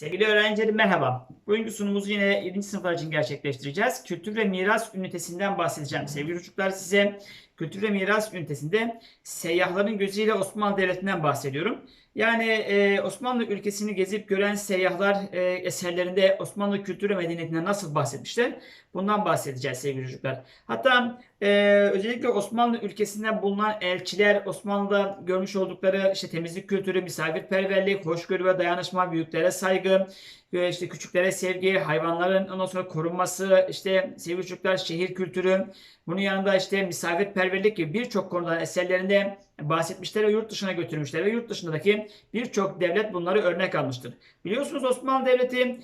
Sevgili öğrencilerim merhaba. Bugünkü sunumumuzu yine 7. sınıflar için gerçekleştireceğiz. Kültür ve miras ünitesinden bahsedeceğim. Sevgili çocuklar size kültür ve miras ünitesinde seyyahların gözüyle Osmanlı Devleti'nden bahsediyorum. Yani e, Osmanlı ülkesini gezip gören seyyahlar e, eserlerinde Osmanlı kültürü medeniyetinden nasıl bahsetmişler? Bundan bahsedeceğiz sevgili çocuklar. Hatta e, özellikle Osmanlı ülkesinde bulunan elçiler Osmanlı'da görmüş oldukları işte temizlik kültürü, misafirperverlik, hoşgörü ve dayanışma, büyüklere saygı, işte küçüklere sevgi, hayvanların ondan sonra korunması, işte sevgili çocuklar şehir kültürü, bunun yanında işte misafirperverlik gibi birçok konudan eserlerinde bahsetmişler ve yurt dışına götürmüşler ve yurt dışındaki birçok devlet bunları örnek almıştır. Biliyorsunuz Osmanlı Devleti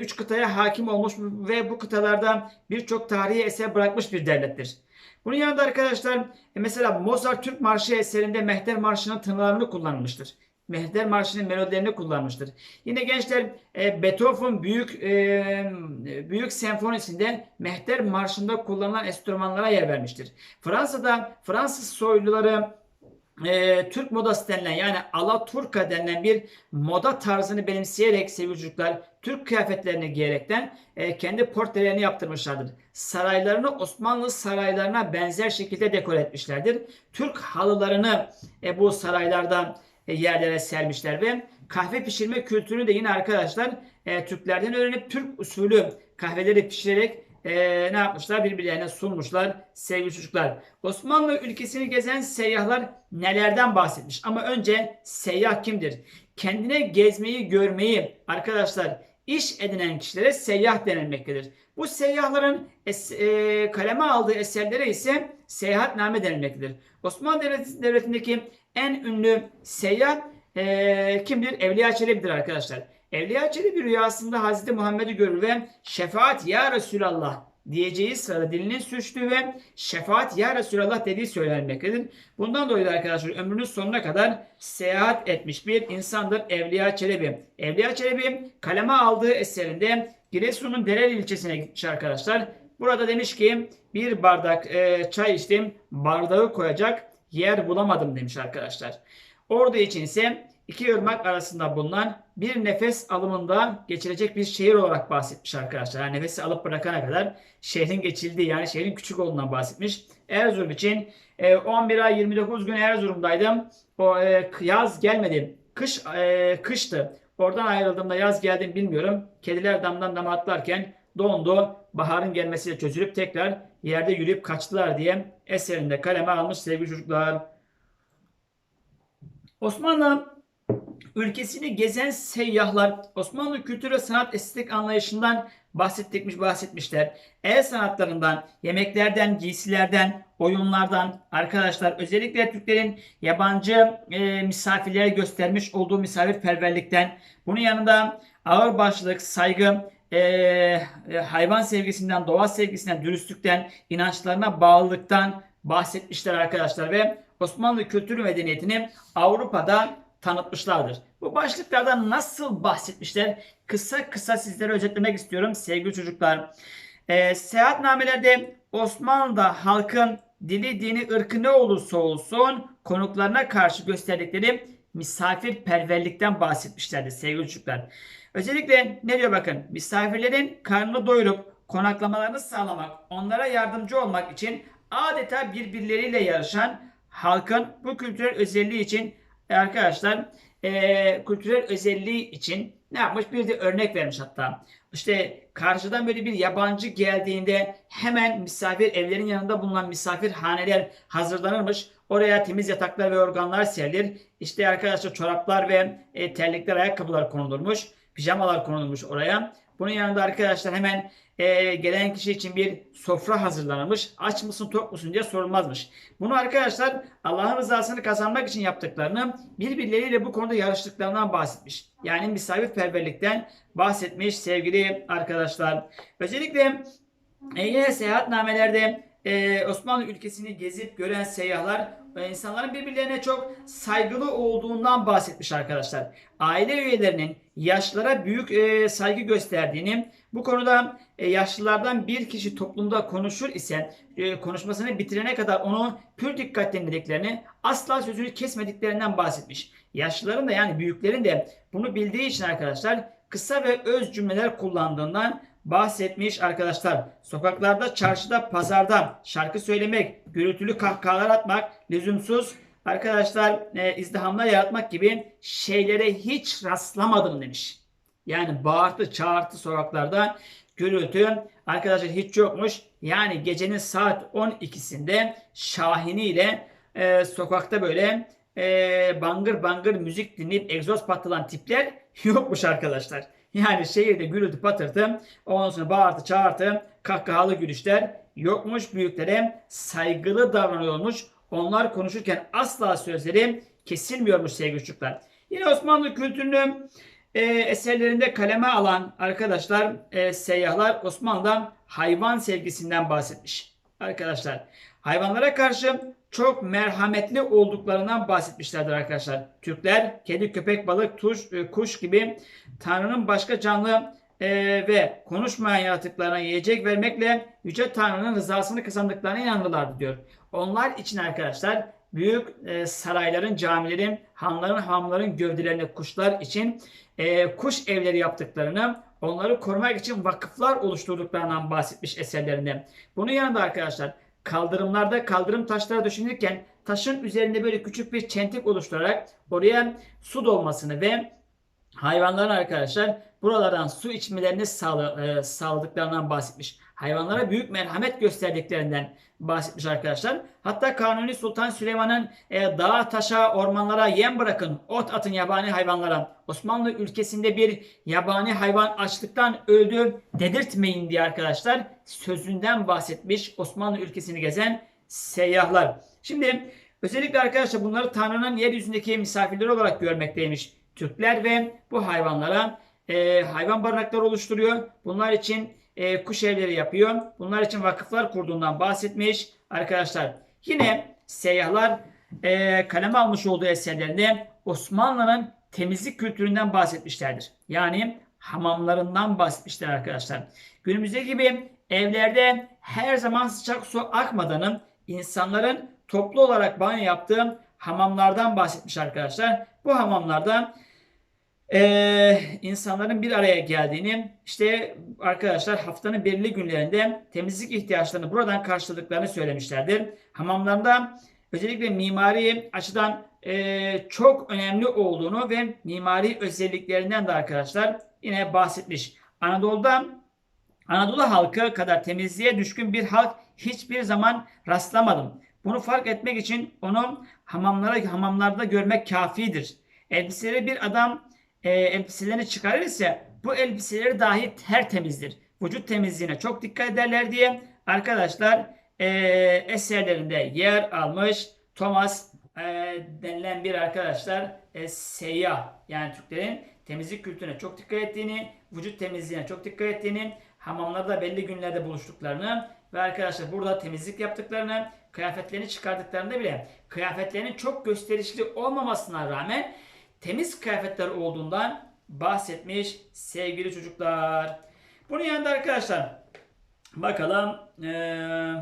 3 kıtaya hakim olmuş ve bu kıtalarda birçok tarihi eser bırakmış bir devlettir. Bunun yanında arkadaşlar e, mesela Mozart Türk Marşı eserinde Mehter Marşı'nın tınılarını kullanmıştır. Mehter Marşı'nın melodilerini kullanmıştır. Yine gençler e, Beethoven büyük e, büyük senfonisinde Mehter Marşı'nda kullanılan enstrümanlara yer vermiştir. Fransa'da Fransız soyluları e, Türk modası denilen yani Alaturka denilen bir moda tarzını benimseyerek sevgili çocuklar Türk kıyafetlerini giyerekten e, kendi portrelerini yaptırmışlardır. Saraylarını Osmanlı saraylarına benzer şekilde dekor etmişlerdir. Türk halılarını e, bu saraylarda e, yerlere sermişler ve kahve pişirme kültürünü de yine arkadaşlar e, Türklerden öğrenip Türk usulü kahveleri pişirerek e, ne yapmışlar? Birbirlerine sunmuşlar sevgili çocuklar. Osmanlı ülkesini gezen seyyahlar nelerden bahsetmiş? Ama önce seyyah kimdir? Kendine gezmeyi, görmeyi arkadaşlar iş edinen kişilere seyyah denilmektedir. Bu seyyahların es, e, kaleme aldığı eserlere ise seyahatname denilmektedir. Osmanlı Devleti, Devleti'ndeki en ünlü seyyah e, kimdir? Evliya Çelebi'dir arkadaşlar. Evliya Çelebi rüyasında Hazreti Muhammed'i görür ve şefaat ya Resulallah diyeceği sırada dilinin sürçtüğü ve şefaat ya Resulallah dediği söylenmektedir. Bundan dolayı da arkadaşlar ömrünün sonuna kadar seyahat etmiş bir insandır Evliya Çelebi. Evliya Çelebi kaleme aldığı eserinde Giresun'un Dereli ilçesine gitmiş arkadaşlar. Burada demiş ki bir bardak e, çay içtim bardağı koyacak yer bulamadım demiş arkadaşlar. Ordu için ise iki ırmak arasında bulunan bir nefes alımında geçirecek bir şehir olarak bahsetmiş arkadaşlar. Yani nefesi alıp bırakana kadar şehrin geçildiği yani şehrin küçük olduğundan bahsetmiş. Erzurum için 11 e, ay 29 gün Erzurum'daydım. O e, yaz gelmedi. Kış e, kıştı. Oradan ayrıldığımda yaz geldim bilmiyorum. Kediler damdan dama atlarken dondu. Baharın gelmesiyle çözülüp tekrar yerde yürüyüp kaçtılar diye eserinde kaleme almış sevgili çocuklar. Osmanlı ülkesini gezen seyyahlar Osmanlı kültür sanat estetik anlayışından bahsettikmiş bahsetmişler. El sanatlarından, yemeklerden, giysilerden, oyunlardan arkadaşlar özellikle Türklerin yabancı e, misafirlere göstermiş olduğu misafirperverlikten bunun yanında ağırbaşlılık, saygı, e, e, hayvan sevgisinden, doğa sevgisinden, dürüstlükten, inançlarına bağlılıktan bahsetmişler arkadaşlar ve Osmanlı kültür medeniyetini Avrupa'da tanıtmışlardır. Bu başlıklardan nasıl bahsetmişler? Kısa kısa sizlere özetlemek istiyorum sevgili çocuklar. E, seyahatnamelerde Osmanlı'da halkın dili, dini, ırkı ne olursa olsun konuklarına karşı gösterdikleri misafirperverlikten bahsetmişlerdir sevgili çocuklar. Özellikle ne diyor bakın misafirlerin karnını doyurup konaklamalarını sağlamak, onlara yardımcı olmak için adeta birbirleriyle yarışan halkın bu kültürel özelliği için arkadaşlar e, kültürel özelliği için ne yapmış? Bir de örnek vermiş hatta. İşte karşıdan böyle bir yabancı geldiğinde hemen misafir evlerin yanında bulunan misafirhaneler hazırlanırmış. Oraya temiz yataklar ve organlar serilir. İşte arkadaşlar çoraplar ve e, terlikler, ayakkabılar konulurmuş. Pijamalar konulmuş oraya. Bunun yanında arkadaşlar hemen e, gelen kişi için bir sofra hazırlanmış. Aç mısın tok musun diye sorulmazmış. Bunu arkadaşlar Allah'ın rızasını kazanmak için yaptıklarını birbirleriyle bu konuda yarıştıklarından bahsetmiş. Yani misafirperverlikten bahsetmiş sevgili arkadaşlar. Özellikle e, yine seyahatnamelerde e, Osmanlı ülkesini gezip gören seyyahlar e, insanların birbirlerine çok saygılı olduğundan bahsetmiş arkadaşlar. Aile üyelerinin yaşlara büyük e, saygı gösterdiğini, bu konuda e, yaşlılardan bir kişi toplumda konuşur ise e, konuşmasını bitirene kadar onu pür dikkat dinlediklerini, asla sözünü kesmediklerinden bahsetmiş. Yaşlıların da yani büyüklerin de bunu bildiği için arkadaşlar kısa ve öz cümleler kullandığından bahsetmiş arkadaşlar. Sokaklarda, çarşıda, pazarda şarkı söylemek, gürültülü kahkahalar atmak, lüzumsuz arkadaşlar e, izdihamlar yaratmak gibi şeylere hiç rastlamadım demiş. Yani bağırtı, çağırtı sokaklarda gürültü arkadaşlar hiç yokmuş. Yani gecenin saat 12'sinde Şahini ile e, sokakta böyle e, bangır bangır müzik dinleyip egzoz patlayan tipler yokmuş arkadaşlar. Yani şehirde gürültü patırtı, ondan sonra bağırtı çağırtı, kahkahalı gülüşler yokmuş. Büyüklere saygılı davranıyormuş. Onlar konuşurken asla sözleri kesilmiyormuş sevgili çocuklar. Yine Osmanlı kültürünü e, eserlerinde kaleme alan arkadaşlar, e, seyyahlar Osmanlı'dan hayvan sevgisinden bahsetmiş. Arkadaşlar hayvanlara karşı çok merhametli olduklarından bahsetmişlerdir arkadaşlar. Türkler kedi, köpek, balık, tuş, e, kuş gibi Tanrı'nın başka canlı e, ve konuşmayan yaratıklarına yiyecek vermekle Yüce Tanrı'nın rızasını kazandıklarına inanırlardı diyor. Onlar için arkadaşlar büyük e, sarayların, camilerin, hanların, hamların gövdelerini kuşlar için kuş evleri yaptıklarını, onları korumak için vakıflar oluşturduklarından bahsetmiş eserlerinde. Bunun yanında arkadaşlar kaldırımlarda kaldırım taşları düşünürken taşın üzerinde böyle küçük bir çentik oluşturarak oraya su dolmasını ve hayvanların arkadaşlar buralardan su içmelerini e, sağladıklarından bahsetmiş. Hayvanlara büyük merhamet gösterdiklerinden bahsetmiş arkadaşlar. Hatta Kanuni Sultan Süleyman'ın e, dağa, taşa, ormanlara yem bırakın, ot atın yabani hayvanlara. Osmanlı ülkesinde bir yabani hayvan açlıktan öldü dedirtmeyin diye arkadaşlar sözünden bahsetmiş Osmanlı ülkesini gezen seyyahlar. Şimdi özellikle arkadaşlar bunları Tanrı'nın yeryüzündeki misafirleri olarak görmekteymiş. Türkler ve bu hayvanlara e, hayvan barınakları oluşturuyor. Bunlar için e, kuş evleri yapıyor. Bunlar için vakıflar kurduğundan bahsetmiş arkadaşlar. Yine seyyahlar e, kaleme almış olduğu eserlerinde Osmanlı'nın temizlik kültüründen bahsetmişlerdir. Yani hamamlarından bahsetmişler arkadaşlar. Günümüzde gibi evlerde her zaman sıcak su akmadığını, insanların toplu olarak banyo yaptığı hamamlardan bahsetmiş arkadaşlar. Bu hamamlarda e, insanların bir araya geldiğini, işte arkadaşlar haftanın belirli günlerinde temizlik ihtiyaçlarını buradan karşıladıklarını söylemişlerdir. Hamamlarda özellikle mimari açıdan e, çok önemli olduğunu ve mimari özelliklerinden de arkadaşlar yine bahsetmiş. Anadolu'da Anadolu halkı kadar temizliğe düşkün bir halk hiçbir zaman rastlamadım. Bunu fark etmek için onu hamamlara hamamlarda görmek kafidir. Elbiseleri bir adam e, elbiselerini çıkarır ise bu elbiseleri dahi tertemizdir. Vücut temizliğine çok dikkat ederler diye arkadaşlar e, eserlerinde yer almış Thomas e, denilen bir arkadaşlar e, seyyah yani Türklerin temizlik kültürüne çok dikkat ettiğini, vücut temizliğine çok dikkat ettiğini, hamamlarda belli günlerde buluştuklarını ve arkadaşlar burada temizlik yaptıklarını, kıyafetlerini çıkardıklarında bile kıyafetlerinin çok gösterişli olmamasına rağmen temiz kıyafetler olduğundan bahsetmiş sevgili çocuklar. Bunun yanında arkadaşlar bakalım. Ee,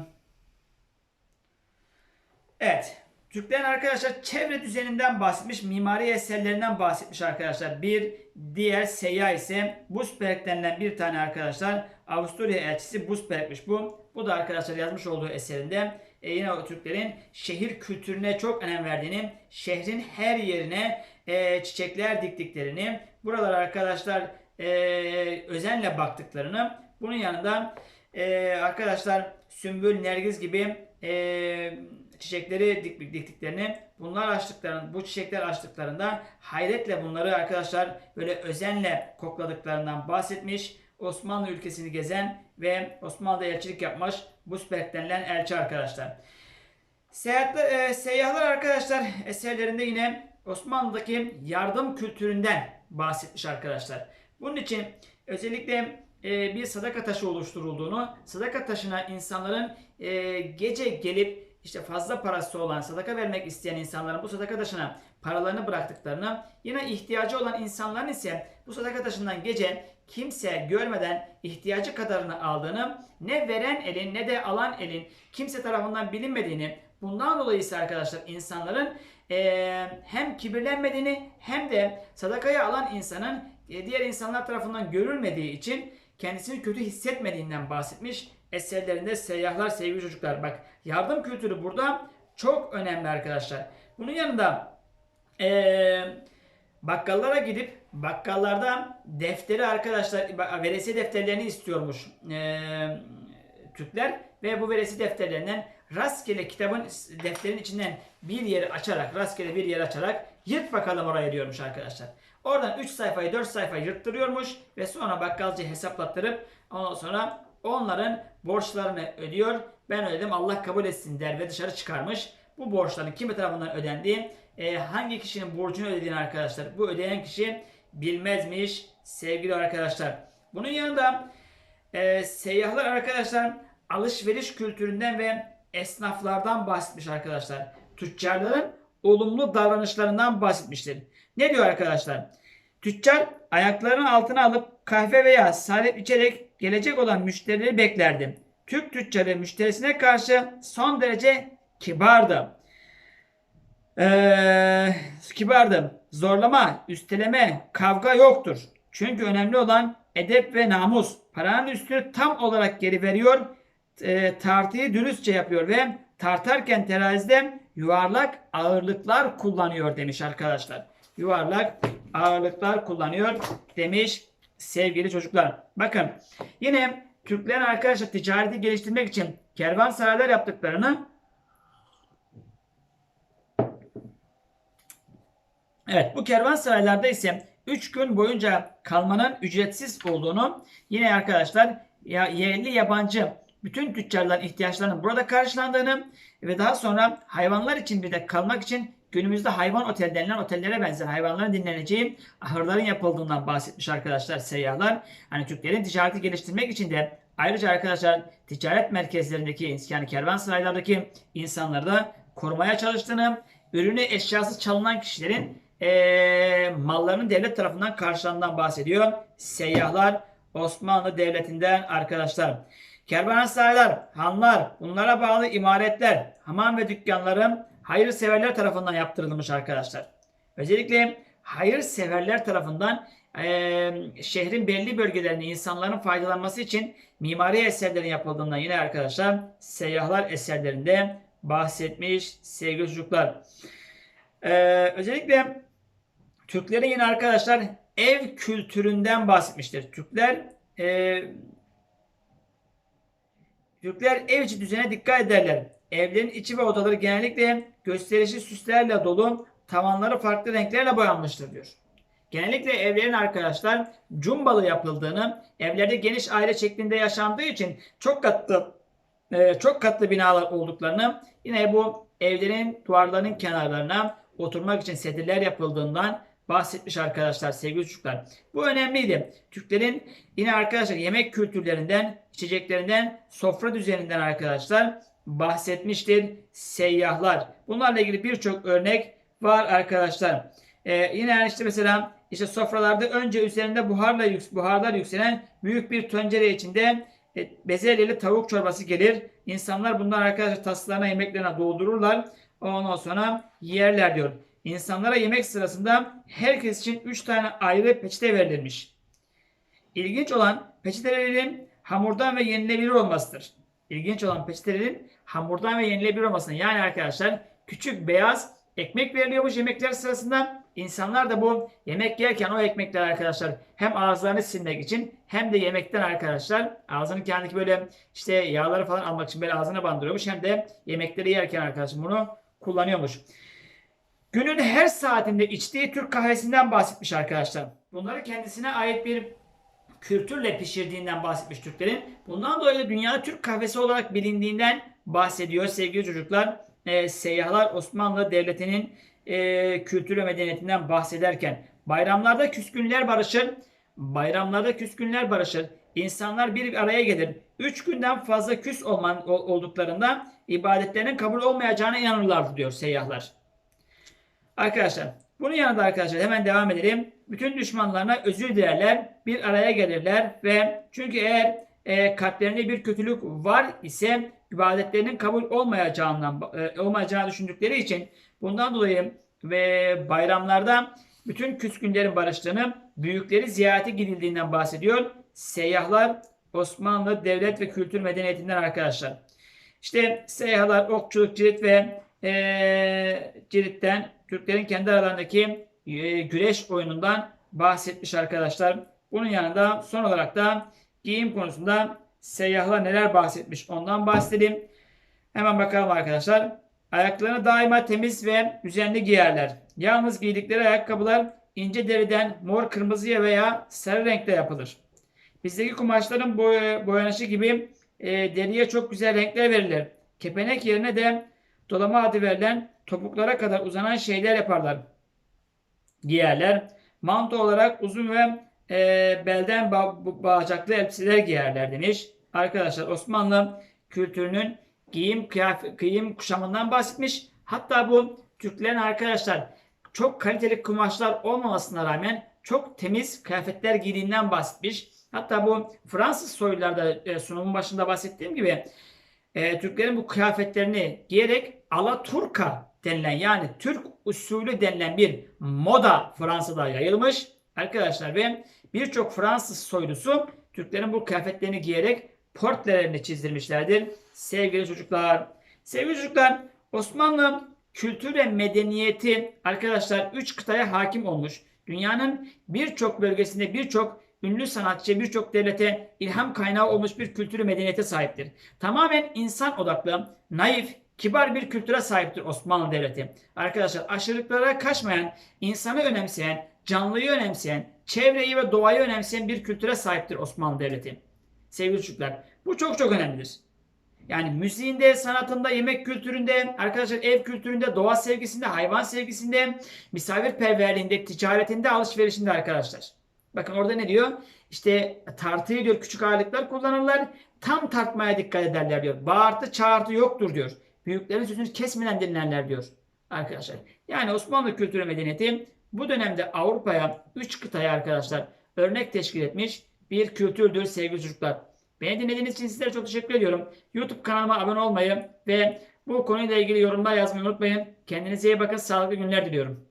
evet. Türklerin arkadaşlar çevre düzeninden bahsetmiş, mimari eserlerinden bahsetmiş arkadaşlar. Bir diğer seyyah ise Busberg denilen bir tane arkadaşlar Avusturya elçisi Busberg'miş bu. Bu da arkadaşlar yazmış olduğu eserinde e, yine Türklerin şehir kültürüne çok önem verdiğini, şehrin her yerine e, çiçekler diktiklerini, buralara arkadaşlar e, özenle baktıklarını, bunun yanında e, arkadaşlar sümbül, nergiz gibi e, çiçekleri dik, diktiklerini, bunlar açtıklarında, bu çiçekler açtıklarında hayretle bunları arkadaşlar böyle özenle kokladıklarından bahsetmiş. Osmanlı ülkesini gezen ve Osmanlı'da elçilik yapmış Busberg denilen elçi arkadaşlar. Seyahatler, e, seyyahlar arkadaşlar eserlerinde yine Osmanlı'daki yardım kültüründen bahsetmiş arkadaşlar. Bunun için özellikle e, bir sadaka taşı oluşturulduğunu, sadaka taşına insanların e, gece gelip işte fazla parası olan sadaka vermek isteyen insanların bu sadaka taşına paralarını bıraktıklarını, yine ihtiyacı olan insanların ise bu sadaka taşından gece kimse görmeden ihtiyacı kadarını aldığını, ne veren elin ne de alan elin kimse tarafından bilinmediğini, bundan dolayı ise arkadaşlar insanların e, hem kibirlenmediğini hem de sadakayı alan insanın e, diğer insanlar tarafından görülmediği için kendisini kötü hissetmediğinden bahsetmiş. Eserlerinde seyyahlar sevgili çocuklar. Bak yardım kültürü burada çok önemli arkadaşlar. Bunun yanında eee bakkallara gidip bakkallardan defteri arkadaşlar veresi defterlerini istiyormuş eee, Türkler ve bu veresi defterlerinden rastgele kitabın defterin içinden bir yeri açarak rastgele bir yeri açarak yırt bakalım oraya diyormuş arkadaşlar. Oradan 3 sayfayı 4 sayfayı yırttırıyormuş ve sonra bakkalcı hesaplattırıp ondan sonra onların borçlarını ödüyor. Ben ödedim Allah kabul etsin der ve dışarı çıkarmış. Bu borçların kimi tarafından ödendiği, e, hangi kişinin borcunu ödediğini arkadaşlar bu ödeyen kişi bilmezmiş sevgili arkadaşlar. Bunun yanında e, seyyahlar arkadaşlar alışveriş kültüründen ve esnaflardan bahsetmiş arkadaşlar. Tüccarların olumlu davranışlarından bahsetmiştir. Ne diyor arkadaşlar? Tüccar ayaklarının altına alıp kahve veya salep içerek gelecek olan müşterileri beklerdi. Türk tüccarı müşterisine karşı son derece kibardı. Ee, kibardım. Zorlama, üsteleme, kavga yoktur. Çünkü önemli olan edep ve namus. Paranın üstünü tam olarak geri veriyor. E, tartıyı dürüstçe yapıyor ve tartarken terazide yuvarlak ağırlıklar kullanıyor demiş arkadaşlar. Yuvarlak ağırlıklar kullanıyor demiş sevgili çocuklar. Bakın yine Türklerin arkadaşlar ticareti geliştirmek için kervansaraylar yaptıklarını Evet bu kervansaraylarda ise 3 gün boyunca kalmanın ücretsiz olduğunu yine arkadaşlar ya yerli yabancı bütün tüccarların ihtiyaçlarının burada karşılandığını ve daha sonra hayvanlar için bir de kalmak için günümüzde hayvan otel denilen otellere benzer hayvanların dinleneceği ahırların yapıldığından bahsetmiş arkadaşlar seyyahlar. Hani Türklerin ticareti geliştirmek için de ayrıca arkadaşlar ticaret merkezlerindeki yani kervansaraylardaki insanları da korumaya çalıştığını, ürünü eşyası çalınan kişilerin e, mallarının devlet tarafından karşılandığından bahsediyor. Seyyahlar Osmanlı Devleti'nden arkadaşlar. Kervansaraylar, hanlar, bunlara bağlı imaretler, hamam ve dükkanların hayırseverler tarafından yaptırılmış arkadaşlar. Özellikle hayırseverler tarafından e, şehrin belli bölgelerinde insanların faydalanması için mimari eserlerin yapıldığından yine arkadaşlar seyyahlar eserlerinde bahsetmiş sevgili çocuklar. E, özellikle Türklerin yine arkadaşlar ev kültüründen bahsetmiştir. Türkler e, Türkler ev içi düzene dikkat ederler. Evlerin içi ve odaları genellikle gösterişli süslerle dolu, tavanları farklı renklerle boyanmıştır diyor. Genellikle evlerin arkadaşlar cumbalı yapıldığını, evlerde geniş aile şeklinde yaşandığı için çok katlı e, çok katlı binalar olduklarını, yine bu evlerin duvarlarının kenarlarına oturmak için sedirler yapıldığından bahsetmiş arkadaşlar sevgili çocuklar. Bu önemliydi. Türklerin yine arkadaşlar yemek kültürlerinden, içeceklerinden, sofra düzeninden arkadaşlar bahsetmiştir seyyahlar. Bunlarla ilgili birçok örnek var arkadaşlar. Ee, yine işte mesela işte sofralarda önce üzerinde buharla buharlar yükselen büyük bir tencere içinde e, bezelyeli tavuk çorbası gelir. İnsanlar bunlar arkadaşlar taslarına yemeklerine doldururlar. Ondan sonra yerler diyor. İnsanlara yemek sırasında herkes için 3 tane ayrı peçete verilmiş. İlginç olan peçetelerin hamurdan ve yenilebilir olmasıdır. İlginç olan peçetelerin hamurdan ve yenilebilir olmasıdır. Yani arkadaşlar küçük beyaz ekmek veriliyormuş yemekler sırasında. İnsanlar da bu yemek yerken o ekmekler arkadaşlar hem ağızlarını silmek için hem de yemekten arkadaşlar ağzının kendiki böyle işte yağları falan almak için böyle ağzına bandırıyormuş hem de yemekleri yerken arkadaşlar bunu kullanıyormuş. Günün her saatinde içtiği Türk kahvesinden bahsetmiş arkadaşlar. Bunları kendisine ait bir kültürle pişirdiğinden bahsetmiş Türklerin. Bundan dolayı dünyada Türk kahvesi olarak bilindiğinden bahsediyor sevgili çocuklar. E, seyyahlar Osmanlı Devleti'nin e, kültür ve medeniyetinden bahsederken bayramlarda küskünler barışır. Bayramlarda küskünler barışır. İnsanlar bir araya gelir. Üç günden fazla küs olman, olduklarında ibadetlerinin kabul olmayacağına inanırlar diyor seyyahlar. Arkadaşlar bunun yanında arkadaşlar hemen devam edelim. Bütün düşmanlarına özür dilerler, bir araya gelirler ve çünkü eğer e, kalplerinde bir kötülük var ise ibadetlerinin kabul olmayacağından e, olmayacağını düşündükleri için bundan dolayı ve bayramlarda bütün küskünlerin barıştığını, büyükleri ziyarete gidildiğinden bahsediyor. Seyyahlar Osmanlı devlet ve kültür medeniyetinden arkadaşlar. İşte seyyahlar okçuluk, cirit ve eee ciritten Türklerin kendi aralarındaki eee, güreş oyunundan bahsetmiş arkadaşlar. Bunun yanında son olarak da giyim konusunda seyyahlar neler bahsetmiş ondan bahsedelim. Hemen bakalım arkadaşlar. Ayaklarını daima temiz ve düzenli giyerler. Yalnız giydikleri ayakkabılar ince deriden mor, kırmızıya veya sarı renkte yapılır. Bizdeki kumaşların boy- boyanışı gibi e, deriye çok güzel renkler verilir. Kepenek yerine de dolama adı verilen topuklara kadar uzanan şeyler yaparlar. Giyerler. Manto olarak uzun ve e, belden ba- bağcaklı elbiseler giyerler demiş. Arkadaşlar Osmanlı kültürünün giyim kıyafet, giyim kuşamından bahsetmiş. Hatta bu Türklerin arkadaşlar çok kaliteli kumaşlar olmamasına rağmen çok temiz kıyafetler giydiğinden bahsetmiş. Hatta bu Fransız soylularda e, sunumun başında bahsettiğim gibi e, Türklerin bu kıyafetlerini giyerek Alaturka denilen yani Türk usulü denilen bir moda Fransa'da yayılmış arkadaşlar ve birçok Fransız soylusu Türklerin bu kıyafetlerini giyerek portrelerini çizdirmişlerdir. Sevgili çocuklar, sevgili çocuklar Osmanlı kültür ve medeniyeti arkadaşlar 3 kıtaya hakim olmuş. Dünyanın birçok bölgesinde birçok ünlü sanatçı, birçok devlete ilham kaynağı olmuş bir kültürü medeniyete sahiptir. Tamamen insan odaklı, naif, kibar bir kültüre sahiptir Osmanlı Devleti. Arkadaşlar aşırılıklara kaçmayan, insanı önemseyen, canlıyı önemseyen, çevreyi ve doğayı önemseyen bir kültüre sahiptir Osmanlı Devleti. Sevgili çocuklar, bu çok çok önemlidir. Yani müziğinde, sanatında, yemek kültüründe, arkadaşlar ev kültüründe, doğa sevgisinde, hayvan sevgisinde, misafirperverliğinde, ticaretinde, alışverişinde arkadaşlar. Bakın orada ne diyor? İşte tartıyı diyor küçük ağırlıklar kullanırlar. Tam tartmaya dikkat ederler diyor. Bağırtı çağırtı yoktur diyor. Büyüklerin sözünü kesmeden dinlerler diyor. Arkadaşlar. Yani Osmanlı kültürü medeniyeti bu dönemde Avrupa'ya 3 kıtaya arkadaşlar örnek teşkil etmiş bir kültürdür sevgili çocuklar. Beni dinlediğiniz için sizlere çok teşekkür ediyorum. YouTube kanalıma abone olmayı ve bu konuyla ilgili yorumlar yazmayı unutmayın. Kendinize iyi bakın. Sağlıklı günler diliyorum.